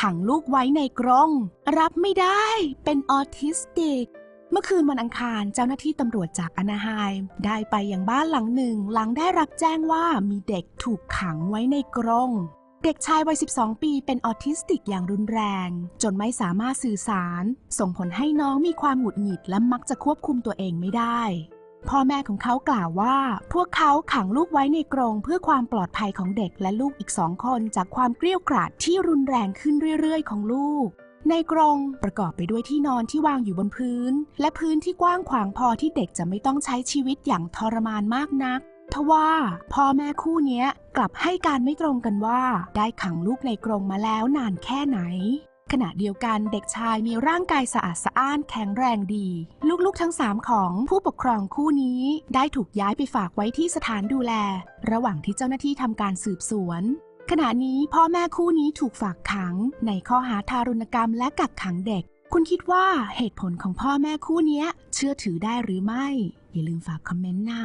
ขังลูกไว้ในกรงรับไม่ได้ เป็นออทิสติก เมื่อคืนวันอังคารเจ้าหน้าที่ตำรวจจากอนาไฮม์ได้ไปยังบ้านหลังหนึ่ง หลังได้รับแจ้งว่ามีเด็กถูกขังไว้ในกรงเด็กชายวัย 12 ปีเป็นออทิสติกอย่างรุนแรง จนไม่สามารถสื่อสาร ส่งผลให้น้องมีความหงุดหงิดและมักจะควบคุมตัวเองไม่ได้ พ่อแม่ของเขากล่าวว่า พวกเขาขังลูกไว้ในกรงเพื่อความปลอดภัยของเด็กและลูกอีกสองคนจากความเกลี้ยวกราดที่รุนแรงขึ้นเรื่อยๆ ของลูก ในกรงประกอบไปด้วยที่นอนที่วางอยู่บนพื้น และพื้นที่กว้างขวางพอที่เด็กจะไม่ต้องใช้ชีวิตอย่างทรมานมากนักทว่าพ่อแม่คู่นี้กลับให้การไม่ตรงกันว่า ได้ขังลูกในกรงมาแล้วนานแค่ไหน ขณะเดียวกันเด็กชายมีร่างกายสะอาดสะอ้านแข็งแรงดี ลูกๆทั้งสามของผู้ปกครองคู่นี้ได้ถูกย้ายไปฝากไว้ที่สถานดูแล ระหว่างที่เจ้าหน้าที่ทำการสืบสวน ขณะนี้พ่อแม่คู่นี้ถูกฝากขัง ในข้อหาทารุณกรรมและกักขังเด็ก คุณคิดว่าเหตุผลของพ่อแม่คู่นี้เชื่อถือได้หรือไม่ อย่าลืมฝากคอมเมนต์นะ